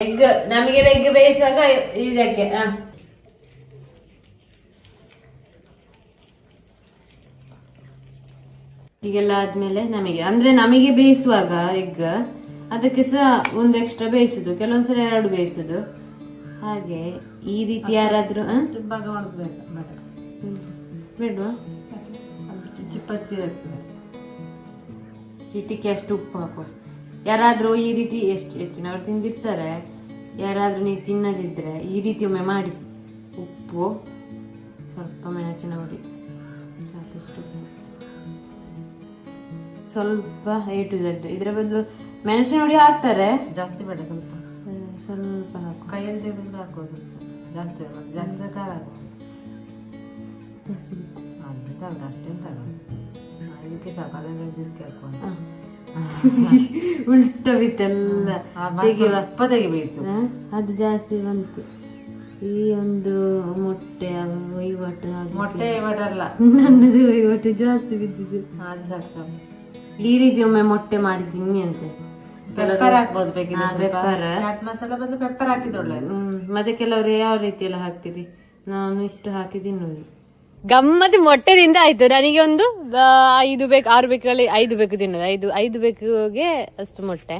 Egg ನಮಗೆ egg ಬೇಯಿಸುವಾಗ ಇದಕ್ಕೆ. ಹೀಗೆಲ್ಲ ಆದ್ಮೇಲೆ ನಮಗೆ ಅಂದ್ರೆ ನಮಗೆ ಬೇಯಿಸುವಾಗ ಎಗ್ ಅದಕ್ಕೆ ಸಹ ಒಂದು ಎಕ್ಸ್ಟ್ರಾ ಬೇಯಿಸುದು ಕೆಲವೊಂದ್ಸಲ ಎರಡು ಬೇಯಿಸುದು. ಹಾಗೆ ಈ ರೀತಿ ಯಾರಾದ್ರೂ ಬೇಡ್ವಾ? ಚಿಟಿಕೆ ಅಷ್ಟು ಉಪ್ಪು ಹಾಕುವ. ಯಾರಾದ್ರೂ ಈ ರೀತಿ ಎಷ್ಟು ಹೆಚ್ಚಿನವ್ರು ತಿಂದಿರ್ತಾರೆ ಯಾರಾದರೂ ನೀವು ತಿನ್ನದಿದ್ದರೆ ಈ ರೀತಿ ಒಮ್ಮೆ ಮಾಡಿ. ಉಪ್ಪು ಸ್ವಲ್ಪ ಮೆಣಸಿನ ಹುಡಿ ಸಾಕಷ್ಟು. ಸ್ವಲ್ಪ ಎ ಟು ಝಡ್ ಇದರ ಬದಲು ಮೆಣಸಿನ ಹುಡಿ ಹಾಕ್ತಾರೆ. ಜಾಸ್ತಿ ಬೇಡ ಸ್ವಲ್ಪ. ಸ್ವಲ್ಪ ಹಾಕು. ಕೈಯಲ್ಲಿ ತೆಗೆದು ಹಾಕುವ ಸ್ವಲ್ಪ. ಜಾಸ್ತಿ ಜಾಸ್ತಿ ಖಾರ ಜಾಸ್ತಿ. ಅದು ತಗೋ ಇದಕ್ಕೆ ಸಾಕು ಅದನ್ನು ಹಾಕುವ. ಉಲ್ಟ ಬಿತ್ತೆಲ್ಲ ತೆಗಿಬೇಕು. ಅದು ಜಾಸ್ತಿ ಬಂತು. ಈ ಒಂದು ಮೊಟ್ಟೆ ವಹಿವಾಟು ಮೊಟ್ಟೆ ವಹಿವಾಟಲ್ಲ ನನ್ನದು ವಹಿವಾಟು ಜಾಸ್ತಿ ಬಿದ್ದಿದ್ದು ಅದು ಸಾಕು ಸಾಕು. ಈ ರೀತಿ ಒಮ್ಮೆ ಮೊಟ್ಟೆ ಮಾಡಿ ತಿನ್ನಿ ಅಂತೆ ಪೆಪ್ಪರ್ ಹಾಕ್ಬೋದು ಬೇಕಿದ್ರೆ. ಚಾಟ್ ಮಸಾಲ ಬದಲು ಪೆಪ್ಪರ್ ಹಾಕಿದ್ರೆ ಒಳ್ಳೆಯದು ಹ್ಮ್ ಮತ್ತೆ ಕೆಲವರು ಯಾವ ರೀತಿ ಎಲ್ಲ ಹಾಕ್ತೀರಿ? ನಾನು ಇಷ್ಟು ಹಾಕಿ ತಿನ್ನುವುದು. ಗಮ್ಮತ್ ಮೊಟ್ಟೆದಿಂದ ಆಯ್ತು. ನನಗೆ ಒಂದು ಐದು ಬೇಕು, ಆರು ಬೇಕಲ್ಲಿ ಐದು ಬೇಕು ತಿನ್ನೋದು. ಐದು ಐದು ಬೇಕುಗೆ ಅಷ್ಟು ಮೊಟ್ಟೆ.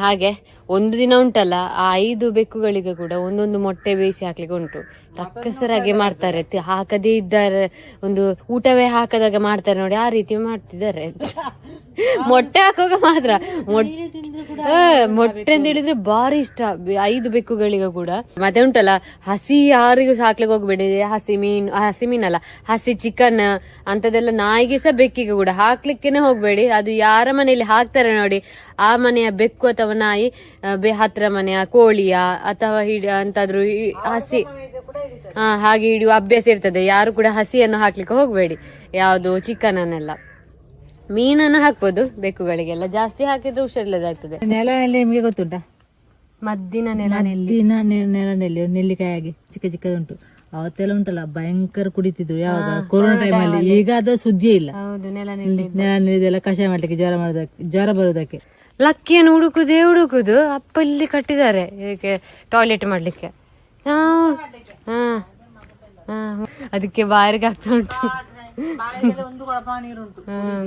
ಹಾಗೆ. ಒಂದು ದಿನ ಉಂಟಲ್ಲ, ಆ ಐದು ಬೆಕ್ಕುಗಳಿಗೆ ಕೂಡ ಒಂದೊಂದು ಮೊಟ್ಟೆ ಬೇಯಿಸಿ ಹಾಕ್ಲಿಕ್ಕೆ ಉಂಟು. ರಕ್ಕಸರಾಗೆ ಮಾಡ್ತಾರೆ. ಹಾಕದೇ ಇದ್ದಾರೆ. ಒಂದು ಊಟವೇ ಹಾಕದಾಗ ಮಾಡ್ತಾರೆ ನೋಡಿ, ಆ ರೀತಿ ಮಾಡ್ತಿದ್ದಾರೆ. ಮೊಟ್ಟೆ ಹಾಕುವಾಗ ಮಾತ್ರ. ಮೊಟ್ಟೆ ಅಂತ ಹೇಳಿದ್ರೆ ಬಾರಿ ಇಷ್ಟ. ಐದು ಬೆಕ್ಕುಗಳಿಗೆ ಕೂಡ. ಮತ್ತೆ ಉಂಟಲ್ಲ, ಹಸಿ ಯಾರಿಗೂ ಹಾಕ್ಲಿಕ್ಕೆ ಹೋಗ್ಬೇಡಿ. ಹಸಿ ಮೀನು, ಹಸಿ ಮೀನಲ್ಲ, ಹಸಿ ಚಿಕನ್ ಅಂತದೆಲ್ಲ ನಾಯಿಗೆ ಸಹ ಬೆಕ್ಕಿಗೆ ಕೂಡ ಹಾಕ್ಲಿಕ್ಕೆನೆ ಹೋಗ್ಬೇಡಿ. ಅದು ಯಾರ ಮನೆಯಲ್ಲಿ ಹಾಕ್ತಾರೆ ನೋಡಿ, ಆ ಮನೆಯ ಬೆಕ್ಕು ಅಥವಾ ನಾಯಿ ಹತ್ರ ಮನೆಯ ಕೋಳಿಯ ಅಥವಾ ಹಿಡಿ ಅಂತಾದ್ರೂ ಹಸಿ. ಹಾ ಹಾಗೆ ಹಿಡಿಯುವ ಅಭ್ಯಾಸ ಇರ್ತದೆ. ಯಾರು ಕೂಡ ಹಸಿಯನ್ನು ಹಾಕ್ಲಿಕ್ಕೆ ಹೋಗ್ಬೇಡಿ. ಯಾವುದು ಚಿಕನ್ ಅನ್ನೆಲ್ಲ ಮೀನನ್ನು ಹಾಕ್ಬೋದು ಬೆಕ್ಕುಗಳಿಗೆಲ್ಲ. ಜಾಸ್ತಿ ಹಾಕಿದ್ರೆ ಹುಷಾರಿಲ್ಲದಾಗ್ತದೆ. ನೆಲ ನಿಮಗೆ ಗೊತ್ತುಂಟ? ಮದ್ದಿನ ನೆಲನೆಲ್ಲಿ ದಿನ ನೆಲನೆಲ್ಲಿ ನೆಲ್ಲಿಕಾಯಿ ಆಗಿ ಚಿಕ್ಕ ಚಿಕ್ಕದುಂಟು ಅವತ್ತೆಲ್ಲ ಉಂಟಲ್ಲ ಭಯಂಕರ ಕುಡಿತಿದ್ರು ಯಾವಾಗ? ಕೊರೋನಾ ಅಲ್ಲಿ. ಈಗ ಅದ ಸುದ್ದಿಯೇ ಇಲ್ಲ. ಹೌದು ನೆಲನೆಲ್ಲಿ ನೆಲನೆಲ್ಲಿದೆಲ್ಲ ಕಷಾಯ ಮಾಡ್ಲಿಕ್ಕೆ ಜ್ವರ ಮಾಡೋದಕ್ಕೆ ಜ್ವರ ಬರೋದಕ್ಕೆ. ಲಕ್ಕಿಯನ್ನು ಹುಡುಕುದೇ ಹುಡುಕುದು. ಅಪ್ಪ ಇಲ್ಲಿ ಕಟ್ಟಿದ್ದಾರೆ ಇದಕ್ಕೆ ಟಾಯ್ಲೆಟ್ ಮಾಡ್ಲಿಕ್ಕೆ. ನಾವು ಹಾ ಹಾ. ಅದಕ್ಕೆ ಬಾರಿಗೆ ಆಗ್ತಾ ಉಂಟು.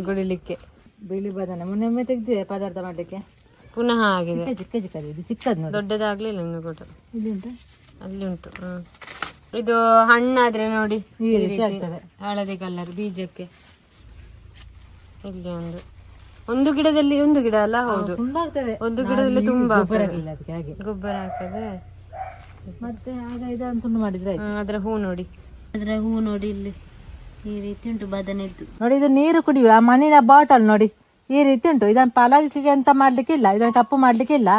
ಕುಡಿಲಿಕ್ಕೆ ಬಿಳಿ ಬದನೆ. ಮೊನ್ನೆ ಒಮ್ಮೆ ತೆಗ್ದಿದೆ ಪದಾರ್ಥ ಮಾಡ್ಲಿಕ್ಕೆ. ಪುನಃ ಆಗಿದೆ. ಚಿಕ್ಕ ಚಿಕ್ಕ ಚಿಕ್ಕದು. ಇದು ಚಿಕ್ಕದು ದೊಡ್ಡದಾಗ್ಲಿಲ್ಲ ಇನ್ನು ಕೂಡ ಉಂಟಾ? ಅಲ್ಲಿ ಉಂಟು ಹ್ಮ್ ಇದು ಹಣ್ಣಾದ್ರೆ ನೋಡಿ ಹಳದಿ ಕಲರ್ ಬೀಜಕ್ಕೆ. ಇಲ್ಲಿ ಒಂದು. ಒಂದು ಗಿಡದಲ್ಲಿ ಒಂದು ಗಿಡ ಅಲ್ಲ ಹೌದು. ತುಂಬಾ ಆಗ್ತದೆ. ಒಂದು ಗಿಡದಲ್ಲಿ ತುಂಬಾ ಗೊಬ್ಬರ ಆಗ್ತದೆ. ಹಾಕಿಲ್ಲ ಅದಕ್ಕೆ ಹಾಗೆ. ಗೊಬ್ಬರ ಹಾಕದೆ. ಮತ್ತೆ ಆಗ ತುಂಡು ಮಾಡಿದ್ರೆ ಆಯ್ತು. ಅದ್ರ ಹೂ ನೋಡಿ. ಅದ್ರ ಹೂ ನೋಡಿ ಇಲ್ಲಿ. ಈ ರೀತಿ ಉಂಟು ಬದನೆದ್ದು. ನೋಡಿ ಇದು ನೀರು ಕುಡಿಯುವ ಮಣ್ಣಿನ ಬಾಟಲ್ ನೋಡಿ. ಈ ರೀತಿ ಉಂಟು. ಇದನ್ನ ಪಲಾಗಿಗೆ ಅಂತ ಮಾಡ್ಲಿಕ್ಕೆ ಇಲ್ಲ ಇದನ್ನ ಕಪ್ಪು ಮಾಡ್ಲಿಕ್ಕೆ ಇಲ್ಲ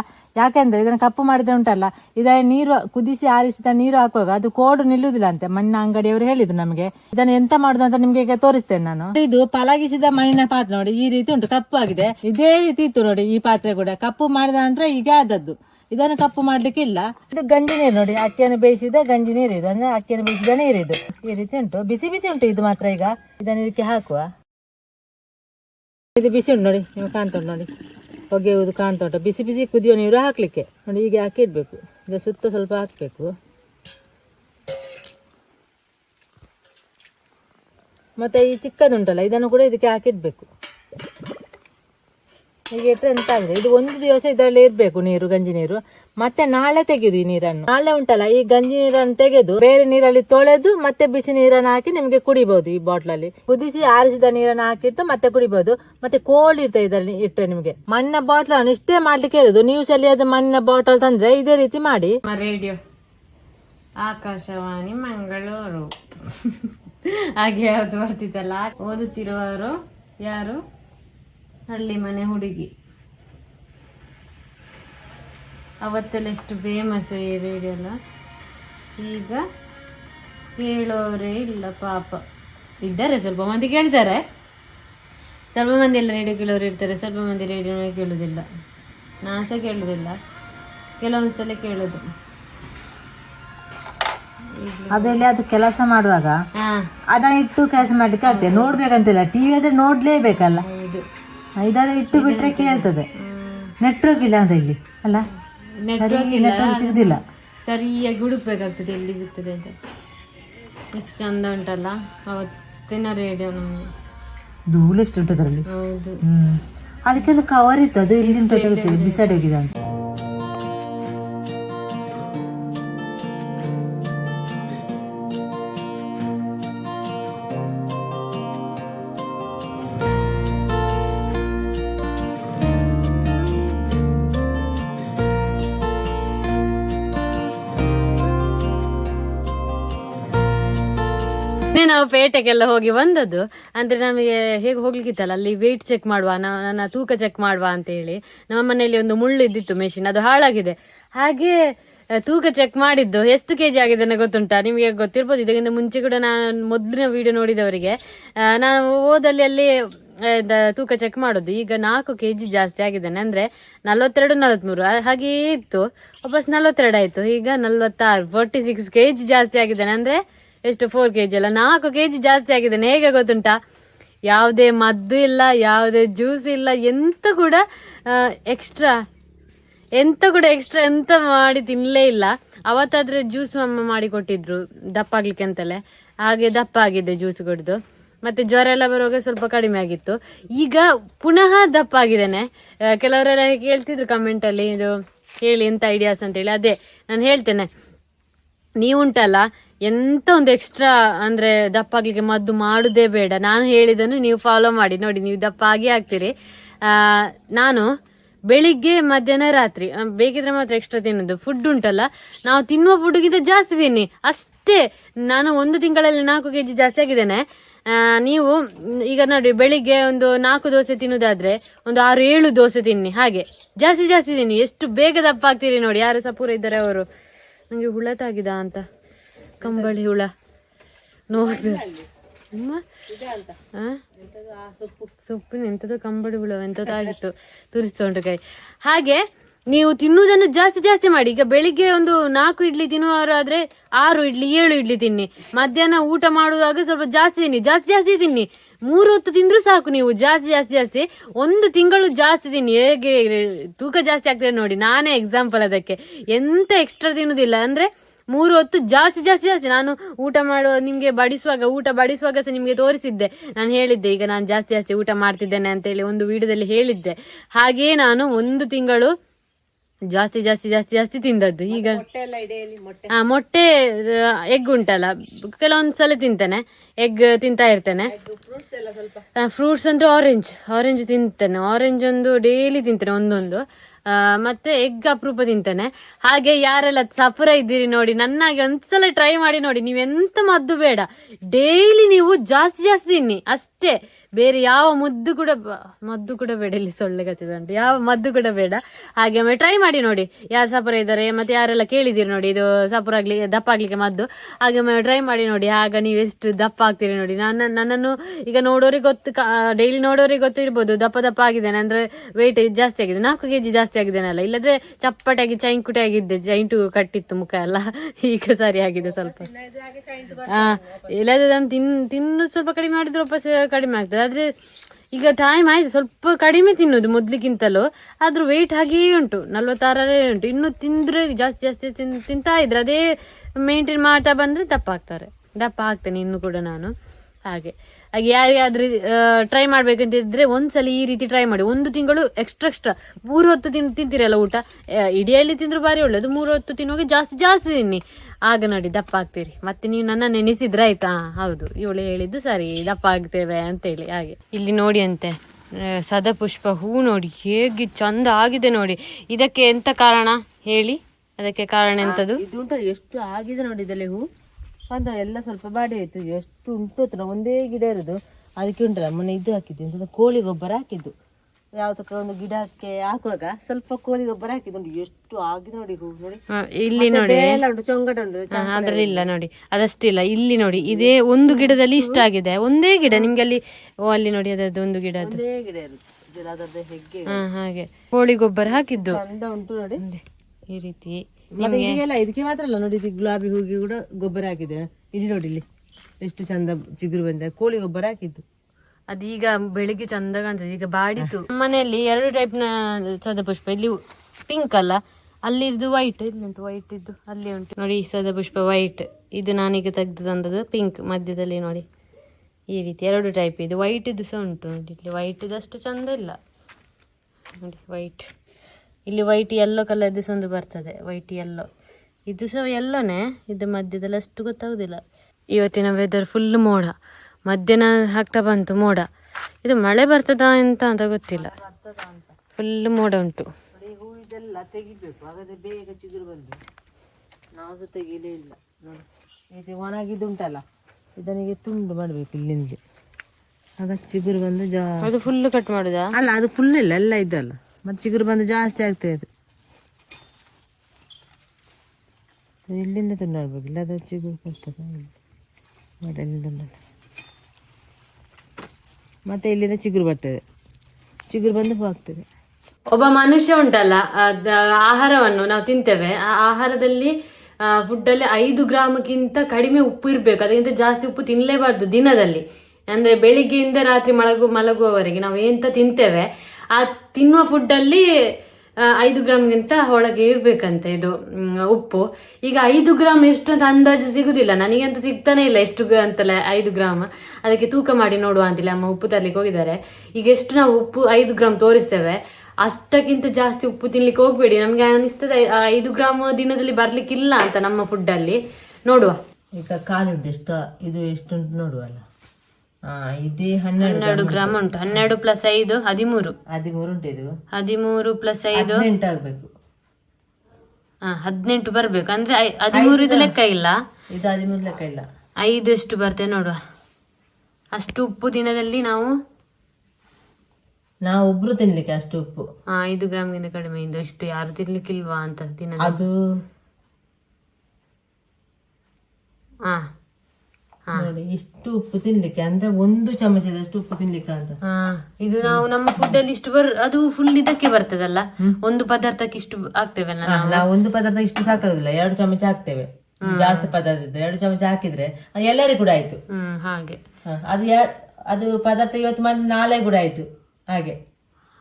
ಯಾಕೆಂದ್ರೆ ಇದನ್ನು ಕಪ್ಪು ಮಾಡಿದ್ರೆ ಉಂಟಲ್ಲ. ಇದನ್ನ ನೀರು ಕುದಿಸಿ ಆರಿಸಿದ ನೀರು ಹಾಕುವಾಗ ಅದು ಕೋಡು ನಿಲ್ಲುವುದಿಲ್ಲ ಅಂತೆ ಮಣ್ಣಿನ ಅಂಗಡಿಯವರು ಹೇಳಿದ್ರು ನಮಗೆ. ಇದನ್ನು ಎಂತ ಮಾಡುದು ಅಂತ ನಿಮ್ಗೆ ಈಗ ತೋರಿಸ್ತೇನೆ ನಾನು. ಇದು ಪಲಗಿಸಿದ ಮಣ್ಣಿನ ಪಾತ್ರೆ ನೋಡಿ, ಈ ರೀತಿ ಉಂಟು, ಕಪ್ಪು ಆಗಿದೆ. ಇದೇ ರೀತಿ ಇತ್ತು ನೋಡಿ ಈ ಪಾತ್ರೆ ಕೂಡ. ಕಪ್ಪು ಮಾಡಿದ ನಂತರ ಈಗ ಆದದ್ದು. ಇದನ್ನು ಕಪ್ಪು ಮಾಡ್ಲಿಕ್ಕೆ ಇಲ್ಲ. ಇದು ಗಂಜಿ ನೀರು ನೋಡಿ, ಅಕ್ಕಿಯನ್ನು ಬೇಯಿಸಿದ ಗಂಜಿ ನೀರು ಇದು. ಅಂದ್ರೆ ಅಕ್ಕಿಯನ್ನು ಬೇಯಿಸಿದ ನೀರು ಇದು. ಈ ರೀತಿ ಉಂಟು. ಬಿಸಿ ಬಿಸಿ ಉಂಟು ಇದು ಮಾತ್ರ ಈಗ. ಇದನ್ನು ಇದಕ್ಕೆ ಹಾಕುವ. ಇದು ಬಿಸಿ ಉಂಟು ನೋಡಿ, ನೀವು ಕಾಣ್ತು ಉಂಟು ಕಾಣ್ತಾ ಉಂಟು. ಬಿಸಿ ಬಿಸಿ ಕುದಿಯೋ ನೀರು ಹಾಕಲಿಕ್ಕೆ. ನೋಡಿ, ಹೀಗೆ ಹಾಕಿಡ್ಬೇಕು ಈಗ ಸುತ್ತ ಸ್ವಲ್ಪ ಹಾಕಬೇಕು. ಮತ್ತೆ ಈ ಚಿಕ್ಕದುಂಟಲ್ಲ, ಇದನ್ನು ಕೂಡ ಇದಕ್ಕೆ ಹಾಕಿಡ್ಬೇಕು ಹೀಗೆ ಇಟ್ಟರೆ ಎಂತ ಆಗಿದೆ? ಇದು ಒಂದು ದಿವಸ ಇದರಲ್ಲಿ ಇರಬೇಕು ನೀರು, ಗಂಜಿ ನೀರು. ಮತ್ತೆ ನಾಳೆ ತೆಗೆದು ಈ ನೀರನ್ನು. ನಾಳೆ ಉಂಟಲ್ಲ, ಈ ಗಂಜಿ ನೀರನ್ನು ತೆಗೆದು ಬೇರೆ ನೀರಲ್ಲಿ ತೊಳೆದು ಮತ್ತೆ ಬಿಸಿ ನೀರನ್ನು ಹಾಕಿ ನಿಮಗೆ ಕುಡಿಬಹುದು ಈ ಬಾಟ್ಲಲ್ಲಿ. ಕುದಿಸಿ ಆರಿಸಿದ ನೀರನ್ನು ಹಾಕಿಟ್ಟು ಮತ್ತೆ ಕುಡಿಬಹುದು ಮತ್ತೆ ಕೋಲ್ಡ್ ಇರ್ತದೆ ಇದರಲ್ಲಿ ಇಟ್ಟರೆ ನಿಮಗೆ. ಮಣ್ಣ ಬಾಟ್ಲ್ ಅನ್ನು ಇಷ್ಟೇ ಮಾಡ್ಲಿಕ್ಕೆ ಇರೋದು. ನೀವು ಸಲಿಯಾದ ಮಣ್ಣಿನ ಬಾಟಲ್ ತಂದ್ರೆ ಇದೇ ರೀತಿ ಮಾಡಿ. ರೇಡಿಯೋ. ಆಕಾಶವಾಣಿ, ಮಂಗಳೂರು. ಹಾಗೆ ಯಾವ್ದು ಬರ್ತಿತ್ತಲ್ಲ? ಓದುತ್ತಿರುವವರು ಯಾರು? ಹಳ್ಳಿ ಮನೆ ಹುಡುಗಿ. ಅವತ್ತೆಲ್ಲ ಎಷ್ಟು ಫೇಮಸ್ ಈ ರೇಡಿಯೋ ಎಲ್ಲ ಈಗ ಕೇಳೋರೇ ಇಲ್ಲ ಪಾಪ. ಇದ್ದಾರೆ ಸ್ವಲ್ಪ ಮಂದಿ ಕೇಳ್ತಾರೆ. ಸ್ವಲ್ಪ ಮಂದಿ ಎಲ್ಲ ರೇಡಿಯೋ ಕೇಳೋರು ಇರ್ತಾರೆ ಸ್ವಲ್ಪ ಮಂದಿ ರೇಡಿಯೋ ಕೇಳೋದಿಲ್ಲ. ನಾನು ಸಹ ಕೇಳೋದಿಲ್ಲ ಕೆಲವೊಂದ್ಸಲ ಕೇಳೋದು. ಅದರಲ್ಲಿ ಅದು ಕೆಲಸ ಮಾಡುವಾಗ ಅದನ್ನ ಇಟ್ಟು ಕೆಲಸ ಮಾಡ್ಲಿಕ್ಕೆ ಆಗ್ತದೆ. ನೋಡ್ಬೇಕಂತಿಲ್ಲ. ಟಿವಿ ಆದ್ರೆ ನೋಡ್ಲೇಬೇಕಲ್ಲ. ಇದಾದ್ರೆ ಇಟ್ಟು ಬಿಟ್ರೆ ಕೇಳ್ತದೆ. ನೆಟ್ವರ್ಕ್ ಇಲ್ಲ ಅಂತ ಇಲ್ಲಿ ಅಲ್ಲ? ನೆಟ್ವರ್ಕ್ ಇಲ್ಲ. ನೆಟ್ವರ್ಕ್ ಸಿಗುದಿಲ್ಲ. ಸರಿಯಾಗಿ ಹುಡುಕ್ಬೇಕಾಗ್ತದೆ ಎಲ್ಲಿ ಸಿಗ್ತದೆ ಅಂತ. ಎಷ್ಟು ಚಂದ ಉಂಟಲ್ಲ ಅವತ್ತಿನ ರೇಡಿಯೋ ನಮ್ಗೆ ಧೂಳು ಎಷ್ಟು ಉಂಟು ಅದರಲ್ಲಿ? ಹೌದು. ಅದಕ್ಕೆ ಒಂದು ಕವರ್ ಇತ್ತು ಅದು ಎಲ್ಲಿ ಉಂಟು ಬಿಸಾಡಿ ಹೋಗಿದೆ ಅಂತ. ಪೇಟೆಗೆಲ್ಲ ಹೋಗಿ ಬಂದದ್ದು. ಅಂದ್ರೆ ನಮಗೆ ಹೇಗೆ ಹೋಗ್ಲಿಕ್ಕಿತ್ತಲ್ಲ, ಅಲ್ಲಿ ವೆಯ್ಟ್ ಚೆಕ್ ಮಾಡುವ ನನ್ನ ತೂಕ ಚೆಕ್ ಮಾಡುವ ಅಂತ ಹೇಳಿ ನಮ್ಮ ಮನೆಯಲ್ಲಿ ಒಂದು ಮುಳ್ಳು ಇದ್ದಿತ್ತು ಮೆಷಿನ್ ಅದು ಹಾಳಾಗಿದೆ. ಹಾಗೆ ತೂಕ ಚೆಕ್ ಮಾಡಿದ್ದು. ಎಷ್ಟು ಕೆಜಿ ಆಗಿದೆ ಅನ್ನೋ ಗೊತ್ತುಂಟಾ? ನಿಮಗೆ ಗೊತ್ತಿರ್ಬೋದು. ಇದಕ್ಕಿಂತ ಮುಂಚೆ ಕೂಡ ನಾನು ಮೊದಲಿನ ವಿಡಿಯೋ ನೋಡಿದವರಿಗೆ. ನಾನು ಓದಲ್ಲಿ ಅಲ್ಲಿ ತೂಕ ಚೆಕ್ ಮಾಡೋದು. ಈಗ ನಾಲ್ಕು ಕೆ ಜಿ ಜಾಸ್ತಿ ಆಗಿದ್ದಾನೆ ಅಂದ್ರೆ ನಲ್ವತ್ತೆರಡು ನಲವತ್ತ್ಮೂರು ಹಾಗೆ ಇತ್ತು. ವಾಪಸ್ ನಲ್ವತ್ತೆರಡು ಆಯ್ತು. ಈಗ ನಲ್ವತ್ತಾರು ಫೋರ್ಟಿ ಸಿಕ್ಸ್ ಕೆ ಜಿ ಜಾಸ್ತಿ ಆಗಿದ್ದಾನೆ ಅಂದ್ರೆ ಎಷ್ಟು ಫೋರ್ ಕೆ ಜಿ ಅಲ್ಲ? ನಾಲ್ಕು ಕೆ ಜಿ ಜಾಸ್ತಿ ಆಗಿದ್ದಾನೆ. ಹೇಗೆ ಗೊತ್ತುಂಟ? ಯಾವುದೇ ಮದ್ದು ಇಲ್ಲ, ಯಾವುದೇ ಜ್ಯೂಸ್ ಇಲ್ಲ, ಎಂತ ಕೂಡ ಎಕ್ಸ್ಟ್ರಾ ಎಂತ ಕೂಡ ಎಕ್ಸ್ಟ್ರಾ ಎಂತ ಮಾಡಿ ತಿನ್ನಲೇ ಇಲ್ಲ. ಅವತ್ತಾದ್ರೆ ಜ್ಯೂಸ್ ಅಮ್ಮ ಮಾಡಿ ಕೊಟ್ಟಿದ್ರು, ದಪ್ಪ ಆಗ್ಲಿಕ್ಕೆ ಅಂತಲೇ. ಹಾಗೆ ದಪ್ಪ ಆಗಿದೆ ಜ್ಯೂಸ್ ಕುಡಿದು. ಮತ್ತೆ ಜ್ವರ ಎಲ್ಲ ಬರುವಾಗ ಸ್ವಲ್ಪ ಕಡಿಮೆ ಆಗಿತ್ತು. ಈಗ ಪುನಃ ದಪ್ಪ ಆಗಿದ್ದೇನೆ. ಕೆಲವರೆಲ್ಲ ಕೇಳ್ತಿದ್ರು ಕಮೆಂಟ್ ಅಲ್ಲಿ, ಇದು ಹೇಳಿ ಎಂತ ಐಡಿಯಾಸ್ ಅಂತೇಳಿ ಅದೇ, ನಾನು ಹೇಳ್ತೇನೆ. ನೀವುಂಟಲ್ಲ ಎಂತ ಒಂದು ಎಕ್ಸ್ಟ್ರಾ ಅಂದ್ರೆ ದಪ್ಪ ಆಗ್ಲಿಕ್ಕೆ ಮದ್ದು ಮಾಡುದೇ ಬೇಡ. ನಾನು ಹೇಳಿದನ್ನು ನೀವು ಫಾಲೋ ಮಾಡಿ. ನೋಡಿ, ನೀವು ದಪ್ಪ ಆಗಿ ಆಗ್ತೀರಿ. ನಾನು ಬೆಳಿಗ್ಗೆ, ಮಧ್ಯಾಹ್ನ, ರಾತ್ರಿ ಬೇಕಿದ್ರೆ ಮಾತ್ರ ಎಕ್ಸ್ಟ್ರಾ ತಿನ್ನೋದು. ಫುಡ್ ಉಂಟಲ್ಲ. ನಾವು ತಿನ್ನುವ ಫುಡ್ಗಿಂತ ಜಾಸ್ತಿ ತಿನ್ನಿ. ಅಷ್ಟೇ, ನಾನು ಒಂದು ತಿಂಗಳಲ್ಲಿ ನಾಲ್ಕು ಕೆ ಜಿ ಜಾಸ್ತಿ ಆಗಿದ್ದೇನೆ. ನೀವು, ಈಗ ನೋಡಿ, ಬೆಳಿಗ್ಗೆ ಒಂದು ನಾಲ್ಕು ದೋಸೆ ತಿನ್ನುದಾದ್ರೆ ಒಂದು ಆರು, ಏಳು ದೋಸೆ ತಿನ್ನಿ. ಹಾಗೆ. ಜಾಸ್ತಿ ಜಾಸ್ತಿ ತಿನ್ನಿ. ಎಷ್ಟು ಬೇಗ ದಪ್ಪ ಆಗ್ತೀರಿ ನೋಡಿ. ಯಾರು ಸಪೂರ ಇದ್ದಾರೆ ಅವರು? ನನಗೆ ಹುಳ ತಾಗಿದ ಅಂತ. ಕಂಬಳಿ ಹುಳ ಆ? ಸೊಪ್ಪಿನ ಎಂಥದ್ದು ಕಂಬಳಿ ಹುಳ ಎಂಥದ್ದು ಆಗಿತ್ತು. ತುರಿಸ್ತಾ ಉಂಟು ಕೈ. ಹಾಗೆ ನೀವು ತಿನ್ನುವುದನ್ನು ಜಾಸ್ತಿ ಜಾಸ್ತಿ ಮಾಡಿ. ಈಗ ಬೆಳಿಗ್ಗೆ ಒಂದು ನಾಲ್ಕು ಇಡ್ಲಿ ತಿನ್ನುವವರಾದ್ರೆ ಆರು ಇಡ್ಲಿ ಏಳು ಇಡ್ಲಿ ತಿನ್ನಿ. ಮಧ್ಯಾಹ್ನ ಊಟ ಮಾಡುವಾಗ ಸ್ವಲ್ಪ ಜಾಸ್ತಿ ತಿನ್ನಿ. ಜಾಸ್ತಿ ಜಾಸ್ತಿ ತಿನ್ನಿ. ಮೂರು ಹೊತ್ತು ತಿಂದರೂ ಸಾಕು ನೀವು. ಜಾಸ್ತಿ ಜಾಸ್ತಿ ಜಾಸ್ತಿ. ಒಂದು ತಿಂಗಳು ಜಾಸ್ತಿ ತಿನ್ನಿ. ಹೇಗೆ ತೂಕ ಜಾಸ್ತಿ ಆಗ್ತದೆ ನೋಡಿ. ನಾನೇ ಎಕ್ಸಾಂಪಲ್ ಅದಕ್ಕೆ. ಎಂತ ಎಕ್ಸ್ಟ್ರಾ ತಿನ್ನುವುದಿಲ್ಲ ಅಂದ್ರೆ ಮೂರು ಹೊತ್ತು ಜಾಸ್ತಿ ಜಾಸ್ತಿ ಜಾಸ್ತಿ ನಾನು ಊಟ ಮಾಡುವ ನಿಮ್ಗೆ ಬಡಿಸುವಾಗ ಊಟ ಬಡಿಸುವಾಗ ಸಹ ನಿಮ್ಗೆ ತೋರಿಸಿದ್ದೆ. ನಾನು ಹೇಳಿದ್ದೆ ಈಗ ನಾನು ಜಾಸ್ತಿ ಜಾಸ್ತಿ ಊಟ ಮಾಡ್ತಿದ್ದೇನೆ ಅಂತ ಹೇಳಿ ಒಂದು ವಿಡಿಯೋದಲ್ಲಿ ಹೇಳಿದ್ದೆ. ಹಾಗೆಯೇ ನಾನು ಒಂದು ತಿಂಗಳು ಜಾಸ್ತಿ ಜಾಸ್ತಿ ಜಾಸ್ತಿ ಜಾಸ್ತಿ ತಿಂದದ್ದು. ಈಗ ಆ ಮೊಟ್ಟೆ ಎಗ್ ಉಂಟಲ್ಲ ಕೆಲವೊಂದು ಸಲ ತಿಂತೇನೆ. ಎಗ್ ತಿಂತಾ ಇರ್ತೇನೆ. ಫ್ರೂಟ್ಸ್ ಅಂದ್ರೆ ಆರೆಂಜ್ ಆರೆಂಜ್ ತಿಂತೇನೆ. ಆರೆಂಜ್ ಒಂದು ಡೈಲಿ ತಿಂತೇನೆ ಒಂದೊಂದು. ಮತ್ತೆ ಎಗ್ ಅಪರೂಪ ತಿಂತೇನೆ ಹಾಗೆ ಯಾರೆಲ್ಲ ಸಪುರ ಇದ್ದೀರಿ ನೋಡಿ, ನನ್ನಾಗೆ ಒಂದ್ಸಲ ಟ್ರೈ ಮಾಡಿ ನೋಡಿ, ನೀವೆಂತ ಮದ್ದು ಬೇಡ. ಡೈಲಿ ನೀವು ಜಾಸ್ತಿ ಜಾಸ್ತಿ ತಿನ್ನಿ, ಅಷ್ಟೇ. ಬೇರೆ ಯಾವ ಮುದ್ದು ಕೂಡ ಮದ್ದು ಕೂಡ ಬೇಡ ಇಲ್ಲಿ ಸೊಳ್ಳೆ ಕಚ್ಚಿದಂಟು ಯಾವ ಮದ್ದು ಕೂಡ ಬೇಡ. ಹಾಗೆ ಒಮ್ಮೆ ಟ್ರೈ ಮಾಡಿ ನೋಡಿ. ಯಾರು ಸಪುರ ಇದ್ದಾರೆ ಮತ್ತೆ ಯಾರೆಲ್ಲ ಕೇಳಿದಿರಿ ನೋಡಿ. ಇದು ಸಪುರ ಆಗ್ಲಿಕ್ಕೆ ದಪ್ಪ ಆಗ್ಲಿಕ್ಕೆ ಮದ್ದು. ಹಾಗೆ ಒಮ್ಮೆ ಟ್ರೈ ಮಾಡಿ ನೋಡಿ. ಆಗ ನೀವು ಎಷ್ಟು ದಪ್ಪ ಆಗ್ತೀರಿ ನೋಡಿ. ನನ್ನ ನನ್ನನ್ನು ಈಗ ನೋಡೋರಿಗೆ ಗೊತ್ತು ಡೈಲಿ ನೋಡೋರಿಗೆ ಗೊತ್ತಿರ್ಬೋದು. ದಪ್ಪ ದಪ್ಪ ಆಗಿದ್ದೇನೆ. ಅಂದ್ರೆ ವೆಯ್ಟ್ ಜಾಸ್ತಿ ಆಗಿದೆ. ನಾಲ್ಕು ಕೆಜಿ ಜಾಸ್ತಿ ಆಗಿದ್ದೇನಲ್ಲ ಇಲ್ಲದ್ರೆ ಚಪ್ಪಟಾಗಿ ಚೈಂಕುಟಿ ಆಗಿದ್ದೆ ಜೈಂಟು ಕಟ್ಟಿತ್ತು ಮುಖ ಎಲ್ಲ. ಈಗ ಸರಿ ಆಗಿದೆ ಸ್ವಲ್ಪ. ಹಾ ಇಲ್ಲದ್ರೆ ನಾನು ತಿನ್ ತಿನ್ನು ಸ್ವಲ್ಪ ಕಡಿಮೆ ಮಾಡಿದ್ರೆ ವಾಪಸ್ ಕಡಿಮೆ ಆಗ್ತದೆ. ಆದ್ರೆ ಈಗ ಟೈಮ್ ಆಯ್ತು, ಸ್ವಲ್ಪ ಕಡಿಮೆ ತಿನ್ನೋದು ಮೊದ್ಲಿಗಿಂತಲೂ. ಆದ್ರೂ ವೆಯ್ಟ್ ಹಾಗೆಯೇ ಉಂಟು, ನಲ್ವತ್ತಾರರೇ ಉಂಟು. ಇನ್ನು ತಿಂದ್ರೆ ಜಾಸ್ತಿ ಜಾಸ್ತಿ ತಿನ್, ತಿಂತಾ ಇದ್ರೆ ಅದೇ ಮೇಂಟೈನ್ ಮಾಡ್ತಾ ಬಂದ್ರೆ ದಪ್ಪ ಆಗ್ತಾರೆ. ದಪ್ಪ ಆಗ್ತೇನೆ ಇನ್ನು ಕೂಡ ನಾನು. ಹಾಗೆ. ಹಾಗೆ ಯಾರಿಗಾದ್ರೂ ಟ್ರೈ ಮಾಡ್ಬೇಕಂತ ಇದ್ರೆ ಒಂದ್ಸಲ ಈ ರೀತಿ ಟ್ರೈ ಮಾಡಿ. ಒಂದು ತಿಂಗಳು ಎಕ್ಸ್ಟ್ರಾ ಎಕ್ಸ್ಟ್ರಾ ಮೂರು ಹೊತ್ತು ತಿನ್, ತಿಂತೀರಲ್ಲ ಊಟ? ಇಡಿಯಲ್ಲಿ ತಿಂದ್ರು ಬಾರಿ ಒಳ್ಳೇದು. ಮೂರು ಹೊತ್ತು ತಿನ್ನುವಾಗ ಜಾಸ್ತಿ ಜಾಸ್ತಿ ತಿನ್ನಿ. ಆಗ ನೋಡಿ ದಪ್ಪ ಆಗ್ತೀರಿ. ಮತ್ತೆ ನೀವು ನನ್ನ ನೆನೆಸಿದ್ರೆ ಆಯ್ತಾ? ಹೌದು ಇವಳು ಹೇಳಿದ್ದು ಸರಿ ದಪ್ಪ ಆಗ್ತೇವೆ ಅಂತೇಳಿ ಹಾಗೆ. ಇಲ್ಲಿ ನೋಡಿ ಅಂತೆ ಸದಪುಷ್ಪ ಹೂ ನೋಡಿ ಹೇಗೆ ಚಂದ ಆಗಿದೆ ನೋಡಿ. ಇದಕ್ಕೆ ಎಂತ ಕಾರಣ ಹೇಳಿ? ಅದಕ್ಕೆ ಕಾರಣ ಎಂತದು? ಇದು ಎಷ್ಟು ಆಗಿದೆ ನೋಡಿ ಇದರಲ್ಲಿ ಹೂ. ಅಂದ್ರೆ ಎಲ್ಲ ಸ್ವಲ್ಪ ಬಾಡಿ ಆಯ್ತು ಎಷ್ಟು ಉಂಟು ಹತ್ರ ಒಂದೇ ಗಿಡ ಇರೋದು. ಅದಕ್ಕೆ ಉಂಟಲ್ಲ ಮೊನ್ನೆ ಇದು ಹಾಕಿದ್ದು ಕೋಳಿ ಗೊಬ್ಬರ ಹಾಕಿದ್ದು. ಯಾವ್ದಕ್ಕ ಒಂದು ಗಿಡಕ್ಕೆ ಹಾಕುವಾಗ ಸ್ವಲ್ಪ ಕೋಳಿ ಗೊಬ್ಬರ ಹಾಕಿದ್ದು ನೋಡಿ ಎಷ್ಟು ಆಗಿದೆ ನೋಡಿ ಹೂ ನೋಡಿ. ಇಲ್ಲಿ ನೋಡಿ. ಎಲ್ಲ ಉಂಟು ಚೊಂಗಟ ಉಂಟು ಅದ್ರಲ್ಲಿ ಇಲ್ಲ ನೋಡಿ ಅದಷ್ಟಿಲ್ಲ ಇಲ್ಲಿ ನೋಡಿ ಇದೇ ಒಂದು ಗಿಡದಲ್ಲಿ ಇಷ್ಟ ಆಗಿದೆ ಒಂದೇ ಗಿಡ ನಿಮ್ಗೆ ಅಲ್ಲಿ ಓ ಅಲ್ಲಿ ನೋಡಿ ಅದ್ರದ್ದು ಒಂದು ಗಿಡ ಅದು. ಒಂದೇ ಗಿಡ ಅದರದ್ದು ಹೆಗ್ಗೆ ಹಾ ಹಾಗೆ. ಕೋಳಿ ಗೊಬ್ಬರ ಹಾಕಿದ್ದು. ಚಂದ ಉಂಟು ನೋಡಿ. ಈ ರೀತಿ. ಇದಕ್ಕೆ ಮಾತ್ರ ಅಲ್ಲ ನೋಡಿ ಇದು ಗುಲಾಬಿ ಹೂಗೆ ಕೂಡ ಗೊಬ್ಬರ ಹಾಕಿದೆ. ಇಲ್ಲಿ ನೋಡಿ ಇಲ್ಲಿ ಎಷ್ಟು ಚಂದ ಚಿಗುರು ಬಂದ ಕೋಳಿ ಗೊಬ್ಬರ ಹಾಕಿದ್ದು. ಅದೀಗ ಬೆಳಿಗ್ಗೆ ಚಂದ ಕಾಣ್ತದೆ. ಈಗ ಬಾಡಿತು ಮನೆಯಲ್ಲಿ ಎರಡು ಟೈಪ್ನ ಸದಪುಷ್ಪ ಇಲ್ಲಿ ಪಿಂಕ್ ಅಲ್ಲ ಅಲ್ಲಿದ್ದು ವೈಟ್ ಇಲ್ಲಿ ಉಂಟು ವೈಟ್ ಇದ್ದು ಅಲ್ಲಿ ಉಂಟು. ನೋಡಿ ಸದಪುಷ್ಪ ವೈಟ್ ಇದು ನಾನೀಗ ತೆಗೆದು ತಂದದ್ದು ಪಿಂಕ್ ಮಧ್ಯದಲ್ಲಿ ನೋಡಿ. ಈ ರೀತಿ ಎರಡು ಟೈಪ್ ಇದು. ವೈಟ್ ಇದು ಸಹ ಉಂಟು ನೋಡಿ. ಇಲ್ಲಿ ವೈಟ್ ಅಷ್ಟು ಚಂದ ಇಲ್ಲ. ನೋಡಿ ವೈಟ್ ಇಲ್ಲಿ ವೈಟ್ ಯೆಲ್ಲೋ ಕಲರ್ದು ಸಹ ಒಂದು ಬರ್ತದೆ. ವೈಟ್ ಯೆಲ್ಲೋ ಇದು ಸಹ ಯೆಲ್ಲೋನೇ ಇದು ಮಧ್ಯದಲ್ಲಿ ಅಷ್ಟು ಗೊತ್ತಾಗೋದಿಲ್ಲ. ಇವತ್ತಿನ ವೆದರ್ ಫುಲ್ ಮೋಡ. ಮಧ್ಯಾಹ್ನ ಆಗ್ತಾ ಬಂತು ಮೋಡ. ಇದು ಮಳೆ ಬರ್ತದಾ ಎಂತ ಅಂತ ಗೊತ್ತಿಲ್ಲ. ಫುಲ್ ಮೋಡ ಉಂಟು. ನೋಡಿ ಹೂ ಇದೆಲ್ಲ ತೆಗಿಬೇಕು. ಹಾಗಾದ್ರೆ ಬೇಗ ಚಿಗುರು ಬಂದು. ನಾವು ಸಹ ತೆಗೀಲೇ ಇಲ್ಲ. ಇದು ಒಣಗಿದುಂಟಲ್ಲ ಇದನಿಗೆ ತುಂಡು ಮಾಡಬೇಕು ಇಲ್ಲಿಂದ. ಆಗ ಚಿಗುರು ಬಂದು ಜಾ ಅದು ಫುಲ್ ಕಟ್ ಮಾಡುದಾ? ಅಲ್ಲ ಅದು ಫುಲ್ ಇಲ್ಲ ಎಲ್ಲ ಇದಲ್ಲ. ಮತ್ತೆ ಚಿಗುರು ಬಂದು ಜಾಸ್ತಿ ಆಗ್ತದೆ ಅದು. ಇಲ್ಲಿಂದ ತುಂಡು ಮಾಡ್ಬೇಕು. ಅದು ಚಿಗುರು ಬರ್ತದೆ? ಇಲ್ಲಿ. ನೋಡಿ ಇಲ್ಲಿಂದ ತುಂಡು ಮಾಡಿ. ಮತ್ತೆ ಇಲ್ಲಿಂದ ಚಿಗುರು ಬರ್ತದೆ. ಚಿಗುರು ಬಂದು ಹೂ ಆಗ್ತದೆ ಒಬ್ಬ ಮನುಷ್ಯ ಉಂಟಲ್ಲ ಆಹಾರವನ್ನು ನಾವು ತಿಂತೇವೆ. ಆ ಆಹಾರದಲ್ಲಿ ಫುಡ್ ಅಲ್ಲಿ ಐದು ಗ್ರಾಮಕ್ಕಿಂತ ಕಡಿಮೆ ಉಪ್ಪು ಇರಬೇಕು. ಅದಕ್ಕಿಂತ ಜಾಸ್ತಿ ಉಪ್ಪು ತಿನ್ನಲೇಬಾರ್ದು ದಿನದಲ್ಲಿ. ಅಂದ್ರೆ ಬೆಳಿಗ್ಗೆಯಿಂದ ರಾತ್ರಿ ಮಲಗು ಮಲಗುವವರೆಗೆ ನಾವು ಎಂತ ತಿಂತೇವೆ, ಆ ತಿನ್ನುವ ಫುಡ್ ಅಲ್ಲಿ ಐದು ಗ್ರಾಮ್ಗಿಂತ ಒಳಗೆ ಇರ್ಬೇಕಂತೆ ಇದು ಉಪ್ಪು. ಈಗ ಐದು ಗ್ರಾಮ್ ಎಷ್ಟು ಅಂತ ಅಂದಾಜು ಸಿಗುದಿಲ್ಲ. ಅಂತ ಸಿಗ್ತಾನೆ ಇಲ್ಲ ಎಷ್ಟು ಅಂತಲ್ಲ ಐದು ಗ್ರಾಮ್. ಅದಕ್ಕೆ ತೂಕ ಮಾಡಿ ನೋಡುವ ಅಂತಿಲ್ಲ. ಅಮ್ಮ ಉಪ್ಪು ತರ್ಲಿಕ್ಕೆ ಹೋಗಿದ್ದಾರೆ. ಈಗ ಎಷ್ಟು ನಾವು ಉಪ್ಪು ಐದು ಗ್ರಾಮ್ ತೋರಿಸ್ತೇವೆ, ಅಷ್ಟಕ್ಕಿಂತ ಜಾಸ್ತಿ ಉಪ್ಪು ತಿನ್ಲಿಕ್ಕೆ ಹೋಗ್ಬೇಡಿ. ನಮ್ಗೆ ಅನಿಸ್ತದೆ ಐದು ಗ್ರಾಮ್ ದಿನದಲ್ಲಿ ಬರ್ಲಿಕ್ಕಿಲ್ಲ ಅಂತ ನಮ್ಮ ಫುಡ್ ಅಲ್ಲಿ. ನೋಡುವ. ಈಗ ಕಾಲುಂಟು ಎಷ್ಟು, ಇದು ಎಷ್ಟುಂಟು ನೋಡುವಲ್ಲ. ಇದೇ ಹನ್ನೆರಡು ಗ್ರಾಮ್ ಉಂಟು. ಹನ್ನೆರಡು ಪ್ಲಸ್ ಐದು ಹದಿಮೂರು. ಹದಿಮೂರು ಉಂಟು ಇದು. ಹದಿಮೂರು ಪ್ಲಸ್ ಐದು. ಹದಿನೆಂಟು ಆಗ್ಬೇಕು. ಹಾ ಹದಿನೆಂಟು ಬರ್ಬೇಕು. ಅಂದ್ರೆ ಐ- ಹದಿಮೂರು ಇದು ಲೆಕ್ಕ ಇಲ್ಲ? ಇದು ಹದಿಮೂರು ಲೆಕ್ಕ ಇಲ್ಲ. ಐದು ಎಷ್ಟು ಬರ್ತೇವೆ ನೋಡುವ. ಅಷ್ಟು ಉಪ್ಪು ದಿನದಲ್ಲಿ ನಾವು? ನಾವು ಒಬ್ರು ತಿನ್ಲಿಕ್ಕೆ ಅಷ್ಟು ಉಪ್ಪು. ಆ, ಐದು ಗ್ರಾಮ್ಗಿಂತ ಕಡಿಮೆ. ಇದು ಇಷ್ಟು ಯಾರು ತಿನ್ಲಿಕ್ಕಿಲ್ವಾ ಅಂತ ದಿನ ಅದು ಹಾ ನೋಡಿ ಇಷ್ಟು ಉಪ್ಪು ತಿನ್ಲಿಕ್ಕೆ ಅಂದ್ರೆ ಒಂದು ಚಮಚದಷ್ಟು ಉಪ್ಪು ತಿನ್ಲಿಕ್ಕೆ ಅಂತ. ಹಾ ಇದು ನಾವು ನಮ್ಮ ಫುಡ್ ಅಲ್ಲಿ ಇಷ್ಟು ಬರ್ ಅದು ಫುಲ್ ಇದಕ್ಕೆ ಬರ್ತದಲ್ಲ? ಒಂದು ಪದಾರ್ಥಕ್ಕೆ ಇಷ್ಟು ಹಾಕ್ತೇವಲ್ಲ ನಾವು? ನಾವು ಒಂದು ಪದಾರ್ಥ ಇಷ್ಟು ಸಾಕಾಗುದಿಲ್ಲ ಎರಡು ಚಮಚ ಹಾಕ್ತೇವೆ. ಜಾಸ್ತಿ ಪದಾರ್ಥ ಇದ್ರೆ ಎರಡು ಚಮಚ ಹಾಕಿದ್ರೆ ಅದು ಎಲ್ಲರಿಗೂ ಕೂಡ ಆಯ್ತು. ಹ್ಮ್ ಹಾಗೆ. ಹಾ, ಅದು ಅದು ಪದಾರ್ಥ ಇವತ್ತು ಮಾಡಿದ್ರೆ ನಾಳೆ ಕೂಡ ಆಯ್ತು ಹಾಗೆ.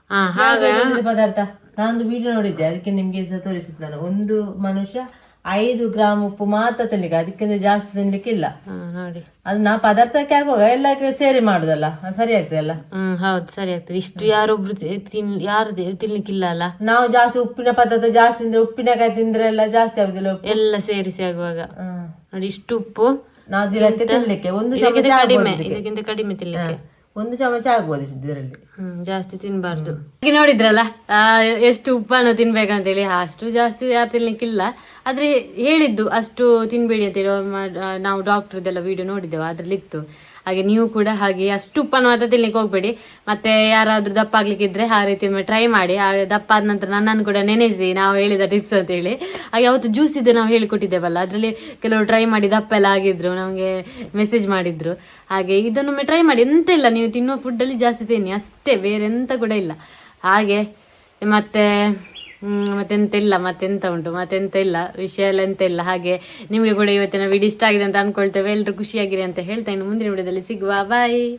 ಹಾ ಯಾವ್ದು ಒಳ್ಳೆದು ಪದಾರ್ಥ? ನಾನೊಂದು ವಿಡಿಯೋ ನೋಡಿದ್ದೆ ಅದಕ್ಕೆ ನಿಮ್ಗೆ ಸಹ ತೋರಿಸುತ್ತೆ ನಾನು ಒಂದು ಮನುಷ್ಯ ಐದು ಗ್ರಾಮ್ ಉಪ್ಪು ಮಾತ್ರ ತಿನ್ಲಿಕ್ಕೆ ಅದಕ್ಕಿಂತ ಜಾಸ್ತಿ ತಿನ್ಲಿಕ್ಕೆ ಇಲ್ಲ ಹಾ ನೋಡಿ. ಅದು ನಾ ಪದಾರ್ಥಕ್ಕೆ ಆಗುವಾಗ ಎಲ್ಲಕ್ಕೆ ಸೇರಿ ಮಾಡುದಲ್ಲ ಅದು ಸರಿ ಆಗ್ತದೆ ಅಲ್ಲ ಹ್ಮ್ ಹೌದು ಸರಿ ಆಗ್ತದೆ. ಇಷ್ಟು ಯಾರೊಬ್ರು ತಿನ್ ಯಾರು ತಿನ್ಲಿಕ್ಕಿಲ್ಲ ಅಲ್ಲ? ನಾವು ಜಾಸ್ತಿ ಉಪ್ಪಿನ ಪದಾರ್ಥ ಜಾಸ್ತಿ ತಿಂದ್ರೆ ಉಪ್ಪಿನಕಾಯಿ ತಿಂದ್ರೆ ಎಲ್ಲ ಜಾಸ್ತಿ ಆಗುದಿಲ್ಲ ಎಲ್ಲ ಸೇರಿಸಿ ಆಗುವಾಗ. ಹ್ಮ್. ನೋಡಿ ಇಷ್ಟು ಉಪ್ಪು. ನಾವು ದಿನಕ್ಕೆ ತಿನ್ಲಿಕ್ಕೆ ಒಂದು ಇದಕ್ಕಿಂತ ಕಡಿಮೆ ಆಗ್ಬೋದು ಇದಕ್ಕಿಂತ ಕಡಿಮೆ ತಿನ್ಲಿಕ್ಕೆ. ಒಂದು ಚಮಚ ಆಗ್ಬೋದು ಇದರಲ್ಲಿ. ಹ್ಮ್ ಜಾಸ್ತಿ ತಿನ್ಬಾರ್ದು. ನೋಡಿದ್ರಲ್ಲ ಆ, ಎಷ್ಟು ಉಪ್ಪನ್ನು ತಿನ್ಬೇಕಂತೇಳಿ ಅಷ್ಟು ಜಾಸ್ತಿ ಯಾರು ತಿನ್ಲಿಕ್ಕಿಲ್ಲ. ಆದ್ರೆ ಹೇಳಿದ್ದು ಅಷ್ಟು ತಿನ್ಬೇಡಿ ಅಂತೇಳಿ ನಾವು ಡಾಕ್ಟ್ರದ್ದೆಲ್ಲ ವಿಡಿಯೋ ನೋಡಿದ್ದೆವು ಅದರಲ್ಲಿ ಇತ್ತು ಹಾಗೆ ನೀವು ಕೂಡ ಹಾಗೆ ಅಷ್ಟು ಉಪ್ಪನ್ನು ಮಾತ್ರ ತಿನ್ಲಿಕ್ಕೆ ಹೋಗ್ಬೇಡಿ. ಮತ್ತೆ ಯಾರಾದರೂ ದಪ್ಪ ಆಗ್ಲಿಕ್ಕಿದ್ರೆ ಆ ರೀತಿ ಟ್ರೈ ಮಾಡಿ. ಹಾಗೆ ದಪ್ಪ ಆದ ನಂತರ ನನ್ನನ್ನು ಕೂಡ ನೆನೆಸಿ ನಾವು ಹೇಳಿದ ಟಿಪ್ಸ್ ಅಂತ ಹೇಳಿ. ಹಾಗೆ ಅವತ್ತು ಜ್ಯೂಸ್ ಇದ್ದು ನಾವು ಹೇಳಿಕೊಟ್ಟಿದ್ದೇವಲ್ಲ, ಅದರಲ್ಲಿ ಕೆಲವರು ಟ್ರೈ ಮಾಡಿ ದಪ್ಪ ಎಲ್ಲ ಆಗಿದ್ರು, ನಮಗೆ ಮೆಸೇಜ್ ಮಾಡಿದ್ರು. ಹಾಗೆ ಇದನ್ನೊಮ್ಮೆ ಟ್ರೈ ಮಾಡಿ. ಎಂತ ಇಲ್ಲ, ನೀವು ತಿನ್ನೋ ಫುಡ್ಡಲ್ಲಿ ಜಾಸ್ತಿ ತಿನ್ನಿ, ಅಷ್ಟೇ, ಬೇರೆ ಎಂತ ಕೂಡ ಇಲ್ಲ. ಹಾಗೆ ಮತ್ತೆ ಮತ್ತೆಂತ ಇಲ್ಲ, ಮತ್ತೆಂತ ಉಂಟು, ಮತ್ತೆಂತ ಇಲ್ಲ, ವಿಷಯ ಎಲ್ಲ ಎಂತ ಇಲ್ಲ. ಹಾಗೆ ನಿಮಗೆ ಕೂಡ ಇವತ್ತಿನ ವಿಡಿಯೋ ಇಷ್ಟ ಆಗಿದೆ ಅಂತ ಅನ್ಕೊಳ್ತೇವೆ. ಎಲ್ಲರೂ ಖುಷಿಯಾಗಿರಿ ಅಂತ ಹೇಳ್ತಾ ಇನ್ನು ಮುಂದಿನ ವಿಡಿಯೋದಲ್ಲಿ ಸಿಗುವ. ಬಾಯ್